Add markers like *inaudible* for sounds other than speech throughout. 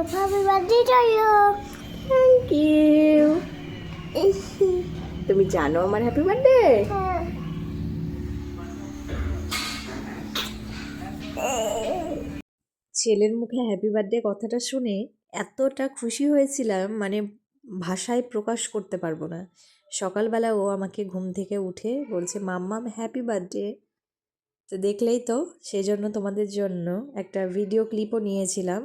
Happy birthday to you. Thank you তুমি জানো আমার হ্যাপি বার্থডে ছেলের মুখে হ্যাপি বার্থডে কথাটা শুনে এতটা খুশি হয়েছিলাম মানে ভাষায় প্রকাশ করতে পারব না। সকালবেলা ও আমাকে ঘুম থেকে উঠে বলছে মাম্মাম হ্যাপি বার্থডে তো দেখলেই তো সেই জন্য তোমাদের জন্য একটা ভিডিও ক্লিপও নিয়েছিলাম।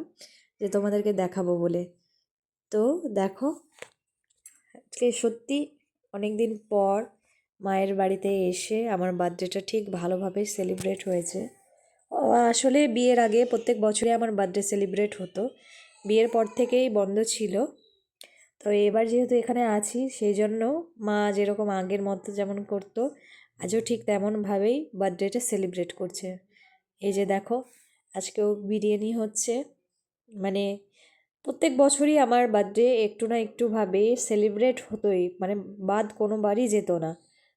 যে তোমাদেরকে দেখাবো বলে। তো দেখো, আজকে সত্যি অনেক দিন পর মায়ের বাড়িতে এসে আমার বার্থডেটা ঠিক ভালোভাবে সেলিব্রেট হয়েছে। আসলে বিয়ের আগে প্রত্যেক বছরে আমার বার্থডে সেলিব্রেট হতো। বিয়ের পর থেকেই বন্ধ ছিল। তো এবার যেহেতু এখানে আছি, সেই জন্য মা যেরকম আগের মতো যেমন করতো, আজও ঠিক তেমনভাবেই বার্থডেটা সেলিব্রেট করছে। এই যে দেখো, আজকেও বিরিয়ানি হচ্ছে। মানে প্রত্যেক বছরই আমার বার্থডে একটু না একটুভাবে সেলিব্রেট হতোই। মানে বাদ কোনোবারই যেত না।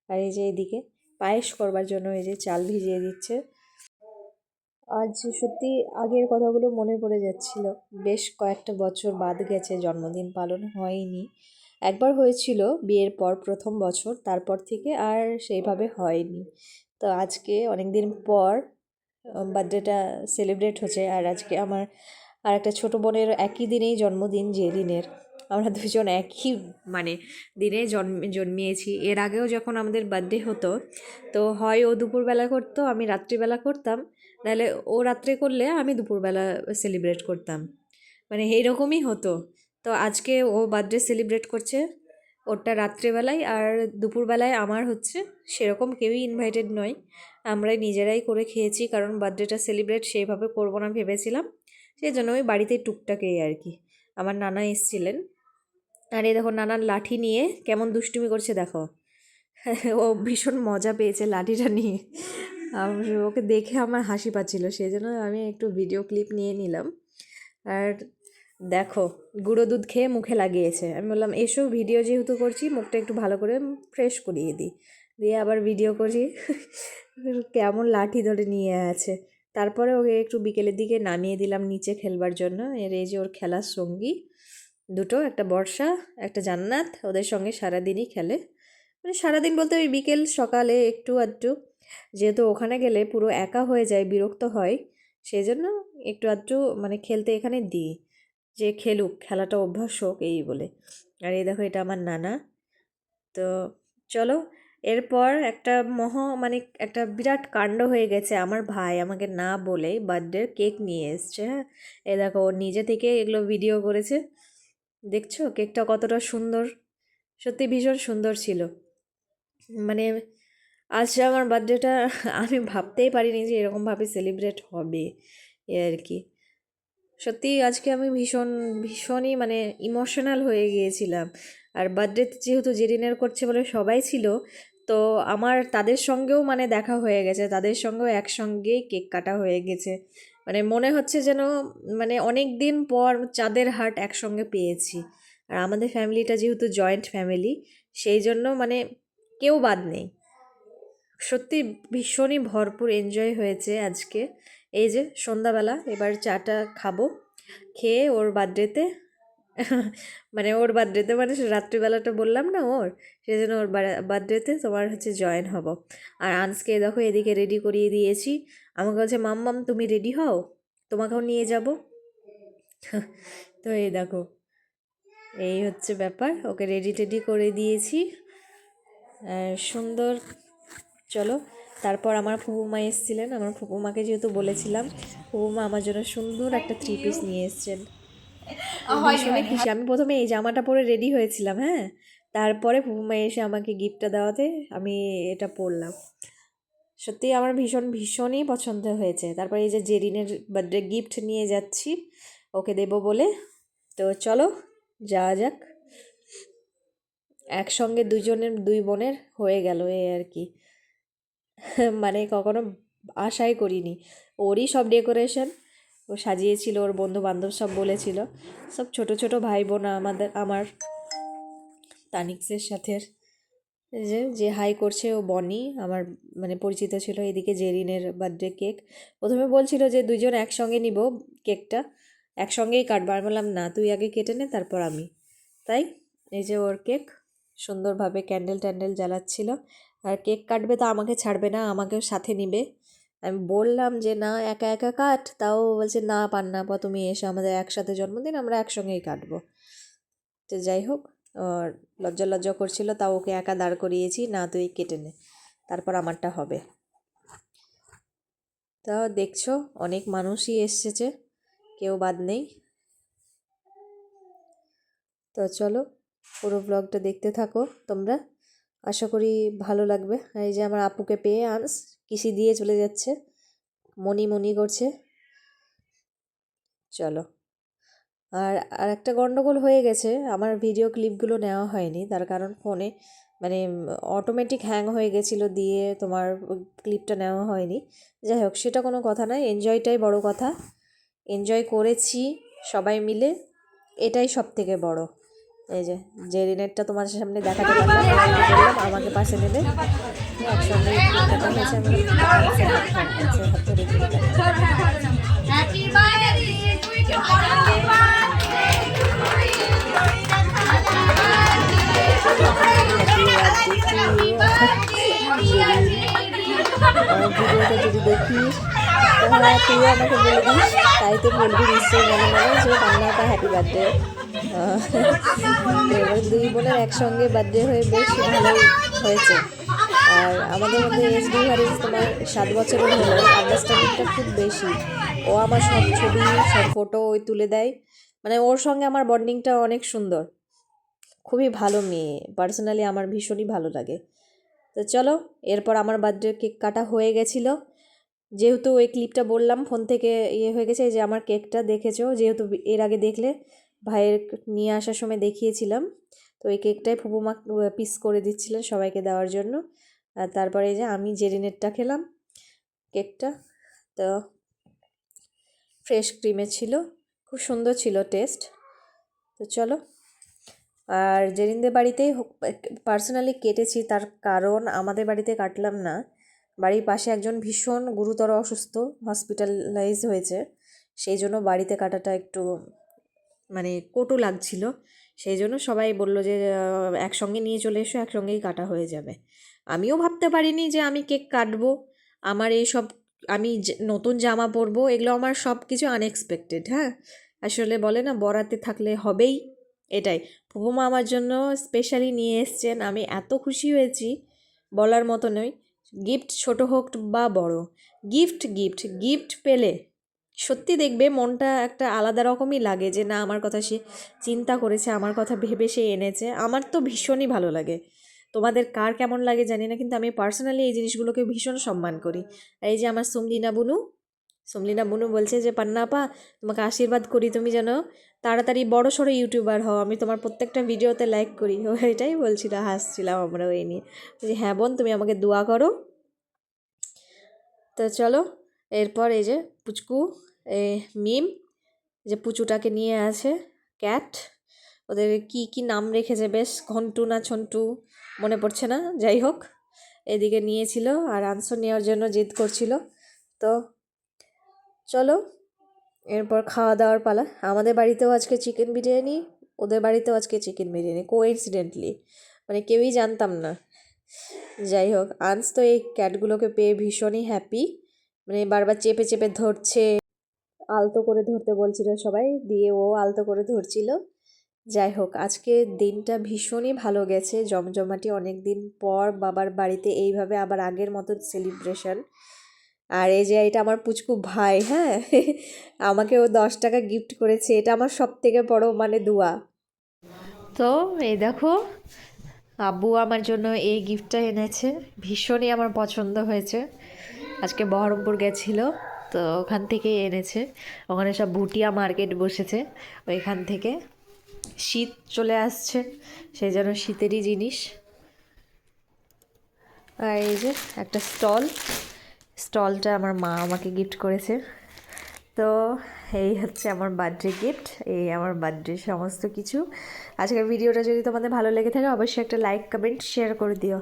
আর এই যে এদিকে পায়েস করবার জন্য এই যে চাল ভিজিয়ে দিচ্ছে। আজ সত্যি আগের কথাগুলো মনে পড়ে যাচ্ছিল। বেশ কয়েকটা বছর বাদ গেছে, জন্মদিন পালন হয়নি। একবার হয়েছিল বিয়ের পর প্রথম বছর, তারপর থেকে আর সেইভাবে হয়নি। তো আজকে অনেক দিন পর বার্থডেটা সেলিব্রেট হচ্ছে। আর আজকে আমার আর একটা ছোটো বোনের একই দিনেই জন্মদিন জেরিনের আমরা দুজন একই মানে দিনে জন্ম, জন্মিয়েছি। এর আগেও যখন আমাদের বার্থডে হতো, তো হয় ও দুপুরবেলা করতো, আমি রাত্রিবেলা করতাম। নাহলে ও রাত্রে করলে আমি দুপুরবেলা সেলিব্রেট করতাম। মানে এইরকমই হতো। তো আজকে ও বার্থডে সেলিব্রেট করছে, ওরটা রাত্রেবেলায় আর দুপুরবেলায় আমার হচ্ছে সেরকম কেউই ইনভাইটেড নয়। আমরাই নিজেরাই করে খেয়েছি, কারণ বার্থডেটা সেলিব্রেট সেইভাবে করব না ভেবেছিলাম। সেই জন্য ওই বাড়িতে টুকটাক এই আর কি। আমার নানা এসছিলেন। আর এই দেখো নানার লাঠি নিয়ে কেমন দুষ্টুমি করছে দেখো। ও ভীষণ মজা পেয়েছে লাঠিটা নিয়ে। আর ওকে দেখে আমার হাসি পাচ্ছিল সেই জন্য আমি একটু ভিডিও ক্লিপ নিয়ে নিলাম। আর দেখো, গুঁড়ো দুধ খেয়ে মুখে লাগিয়েছে। আমি বললাম, এসো ভিডিও যেহেতু করছি, মুখটা একটু ভালো করে ফ্রেশ করিয়ে দিই। দিয়ে আবার ভিডিও করছি। কেমন লাঠি ধরে নিয়ে আছে। তারপরে ওকে একটু বিকেলের দিকে নামিয়ে দিলাম নিচে খেলবার জন্য। এর এই যে ওর খেলার সঙ্গী, দুটো, একটা বর্ষা, একটা জান্নাত, ওদের সঙ্গে সারাদিনই খেলে। মানে সারাদিন বলতে ওই বিকেল, সকালে একটু আধটু। যেহেতু ওখানে গেলে পুরো একা হয়ে যায়, বিরক্ত হয় সেই জন্য একটু আধটু মানে খেলতে এখানে দিই। যে খেলুক, খেলাটা অভ্যাস হোক, এই বলে। আর এই দেখো, এটা আমার নানা। তো চলো এরপর একটা মহ মানে একটা বিরাট কাণ্ড হয়ে গেছে আমার ভাই আমাকে না বলে বার্থডের কেক নিয়ে এসছে হ্যাঁ? এ দেখো, ও নিজে থেকে এগুলো ভিডিও করেছে। দেখছ? কেকটা কতটা সুন্দর, সত্যি ভীষণ সুন্দর ছিল। মানে আজ আমার বার্থডেটা *laughs* আমি ভাবতেই পারিনি যে এরকমভাবে সেলিব্রেট হবে, এ আর কি। সত্যি আজকে আমি ভীষণ, ভীষণই মানে ইমোশনাল হয়ে গিয়েছিলাম। আর বার্থডে যেহেতু জেরিনের করছে বলে সবাই ছিল তো আমার তাদের সঙ্গেও মানে দেখা হয়ে গেছে। তাদের সঙ্গেও একসঙ্গেই কেক কাটা হয়ে গেছে। মানে মনে হচ্ছে যেন মানে অনেক দিন পর চাঁদের হাট একসঙ্গে পেয়েছি। আর আমাদের ফ্যামিলিটা যেহেতু জয়েন্ট ফ্যামিলি, সেই জন্য মানে কেউ বাদ নেই। সত্যি ভীষণই ভরপুর এনজয় হয়েছে আজকে। এই যে সন্ধ্যাবেলা এবার চাটা খাব, খেয়ে ওর বার্থডেতে মানে ওর বার্থডেতে মানে রাত্রিবেলাটা বললাম না ওর সেই জন্য ওর বার্থডেতে তোমার হচ্ছে জয়েন হব। আর আনসকে দেখো এদিকে রেডি করিয়ে দিয়েছি। আমাকে বলছে মাম্মাম তুমি রেডি হও? তোমাকেও নিয়ে যাব? তো এই দেখো এই হচ্ছে ব্যাপার। ওকে রেডি টেডি করে দিয়েছি। সুন্দর চলো। তারপর আমার ফুপুমা এসেছিলেন। আমার ফুপুমাকে যেহেতু বলেছিলাম ফুপুমা আমার জন্য সুন্দর একটা থ্রি পিস নিয়ে এসছেন। ভীষণই খুশি। আমি প্রথমে এই জামাটা পরে রেডি হয়েছিলাম হ্যাঁ? তারপরে ফুপুমা এসে আমাকে গিফটটা দেওয়াতে আমি এটা পরলাম। সত্যি আমার ভীষণ ভীষণই পছন্দ হয়েছে। তারপরে এই যে জেরিনের বার্থডে গিফট নিয়ে যাচ্ছি ওকে দেবো বলে। তো চলো যাওয়া যাক। একসঙ্গে দুজনের দুই বোনের হয়ে গেল এই আর কি। মানে কখনো আশাই করিনি। ওরই সব ডেকোরেশন ও সাজিয়েছিল, ওর বন্ধু বান্ধব সব বলেছিল। সব ছোট ছোট ভাই বোন আমাদের, আমার, তানিক্সের সাথে। যে যে হাই করছে ও বনি, আমার মানে পরিচিত ছিল এদিকে জেরিনের বার্থডে কেক প্রথমে বলছিল যে দুজন একসঙ্গে নিব কেকটা একসঙ্গেই কাটবো। আমি বললাম, না, তুই আগে কেটে নে, তারপর আমি। তাই এই যে ওর কেক সুন্দরভাবে ক্যান্ডেল ট্যান্ডেল জ্বালাচ্ছিল। আর কেক কাটবে তো আমাকে ছাড়বে না, আমাকেও সাথে নিবে। আমি বললাম যে, না, একা একা কাট। তাও বলছে, না পান না পা তুমি এসো, আমাদের একসাথে জন্মদিন, আমরা একসঙ্গেই কাটবো। তো যাই হোক লজ্জা লজ্জা করছিল, তাও ওকে একা দাঁড় করিয়েছি, না, তুই কেটে নে, তারপর আমারটা হবে। তা দেখছ, অনেক মানুষই এসেছে, কেউ বাদ নেই। তো চলো, পুরো ব্লগটা দেখতে থাকো তোমরা। আশা করি ভালো লাগবে। এই যে আমার আপুকে পেয়ে আনস কিসি দিয়ে চলে যাচ্ছে। মনি মনি করছে। চলো। আর আর একটা গন্ডগোল হয়ে গেছে। আমার ভিডিও ক্লিপগুলো নেওয়া হয়নি। তার কারণ ফোনে মানে অটোমেটিক হ্যাং হয়ে গেছিল দিয়ে তোমার ক্লিপটা নেওয়া হয়নি। যাই হোক, সেটা কোনো কথা নয়। এনজয়টাই বড় কথা। এনজয় করেছি সবাই মিলে। এটাই সব থেকে বড়। এই যে যে রিনেটটা তোমার সামনে দেখাতে পারলাম আমাকে পাশে নেবে। একসঙ্গে হয়েছে কাটো। ভিডিওটা যদি দেখিস তাহলে তুই আমাকে বলে দিস তাই তো বলবি নিশ্চয়ই মনে মনে যে পান্নাটা হ্যাপি বার্থডে এবার দুই বোনের একসঙ্গে বার্থডে হয়ে বেশ ভালোই হয়েছে আর আমাদের মধ্যে এস ডিফারেন্স তোমার সাত বছরের হলো আন্ডারস্ট্যান্ডিংটা খুব বেশি। ও আমার সব ছবি, সব ফটো ওই তুলে দেয়। মানে ওর সঙ্গে আমার বন্ডিংটা অনেক সুন্দর। খুবই ভালো মেয়ে। পার্সোনালি আমার ভীষণই ভালো লাগে। তো চলো, এরপর আমার বার্থডে কেক কাটা হয়ে গেছিল। যেহেতু ওই ক্লিপটা বললাম ফোন থেকে ইয়ে হয়ে গেছে যে আমার কেকটা দেখেছ। যেহেতু এর আগে দেখলে, ভাইয়ের নিয়ে আসার সময় দেখিয়েছিলাম। তো এই কেকটাই ফুপুমা পিস করে দিচ্ছিলেন সবাইকে দেওয়ার জন্য। আর তারপরে এই যে আমি জেরিনেটটা খেলাম, কেকটা, তো ফ্রেশ ক্রিমে ছিল, খুব সুন্দর ছিল টেস্ট। তো চলো, আর জেরিনদের বাড়িতেই পার্সোনালি কেটেছি, তার কারণ আমাদের বাড়িতে কাটলাম না। বাড়ির পাশে একজন ভীষণ গুরুতর অসুস্থ হসপিটালাইজ হয়েছে। সেই জন্য বাড়িতে কাটাটা একটু মানে কটু লাগছিল। সেই জন্য সবাই বলল যে একসঙ্গে নিয়ে চলে এসো, একসঙ্গেই কাটা হয়ে যাবে। আমিও ভাবতে পারিনি যে আমি কেক কাটবো। আমার এই সব, আমি নতুন জামা পরবো, এগুলো আমার সব কিছু আনএক্সপেক্টেড হ্যাঁ? আসলে বলে না, বরাতে থাকলে হবেই, এটাই। ফুপুমা আমার জন্য স্পেশালি নিয়ে এসছেন, আমি এত খুশি হয়েছি, বলার মতো নয় গিফট ছোট হোক বা বড়। গিফট গিফট গিফট পেলে সত্যি দেখবে মনটা একটা আলাদা রকমই লাগে যে না, আমার কথা সে চিন্তা করেছে, আমার কথা ভেবে সে এনেছে। আমার তো ভীষণই ভালো লাগে। তোমাদের কার কেমন লাগে জানি না, কিন্তু আমি পার্সোনালি এই জিনিসগুলোকে ভীষণ সম্মান করি। এই যে আমার সুমলিনা বুনু সুমলিনা বুনু বলছে যে, পান্না আপা, তোমাকে আশীর্বাদ করি তুমি যেন তাড়াতাড়ি বড় সড়ো ইউটিউবার হও। আমি তোমার প্রত্যেকটা ভিডিওতে লাইক করি। ও *laughs* এটাই বলছিল, হাসছিলাম আমরা ওই নিয়ে। বলছি হ্যাঁ বোন, তুমি আমাকে দোয়া করো। তো চলো, এরপর এই যে পুচকু, এ মিম, যে পুচুটাকে নিয়ে আছে, ক্যাট। ওদের কি কি নাম রেখেছে? বেশ, ঘন্টু না ছন্টু, মনে পড়ছে না? যাই হোক, এদিকে নিয়েছিল আর আনসার নেওয়ার জন্য জিদ করছিল। তো চলো, এরপর খাওয়া দাওয়ার পালা। আমাদের বাড়িতেও আজকে চিকেন বিরিয়ানি, ওদের বাড়িতেও আজকে চিকেন বিরিয়ানি কোইন্সিডেন্টলি মানে কেউই জানতাম না। যাই হোক, আনস তো এই ক্যাটগুলোকে পেয়ে ভীষণই হ্যাপি মানে বারবার চেপে চেপে ধরছে, আলতো করে ধরতে বলছিল সবাই, দিয়ে ও আলতো করে ধরছিল। যাই হোক, আজকে দিনটা ভীষণই ভালো গেছে। জমজমাটি অনেক দিন পর বাবার বাড়িতে, এইভাবে আবার আগের মতো সেলিব্রেশন আর এই যে, এটা আমার পুচকু ভাই হ্যাঁ? *laughs* আমাকে ও দশ টাকা গিফট করেছে, এটা আমার সব থেকে বড় মানে দোয়া। তো এই দেখো, আব্বু আমার জন্য এই গিফটটা এনেছে, ভীষণই আমার পছন্দ হয়েছে। আজকে বহরমপুর গেছিল, তো ওখান থেকে এনেছে। ওখানে সব ভুটিয়া মার্কেট বসেছে, ওইখান থেকে। শীত চলে আসছে, সেই যেন শীতেরই জিনিস। আর এই যে একটা স্টল, স্টলটা আমার মা আমাকে গিফট করেছে। তো এই হচ্ছে আমার বার্থডে গিফট এই আমার বার্থডে সমস্ত কিছু। আজকের ভিডিওটা যদি তোমাদের ভালো লেগে থাকে, অবশ্যই একটা লাইক কমেন্ট শেয়ার করে দিও।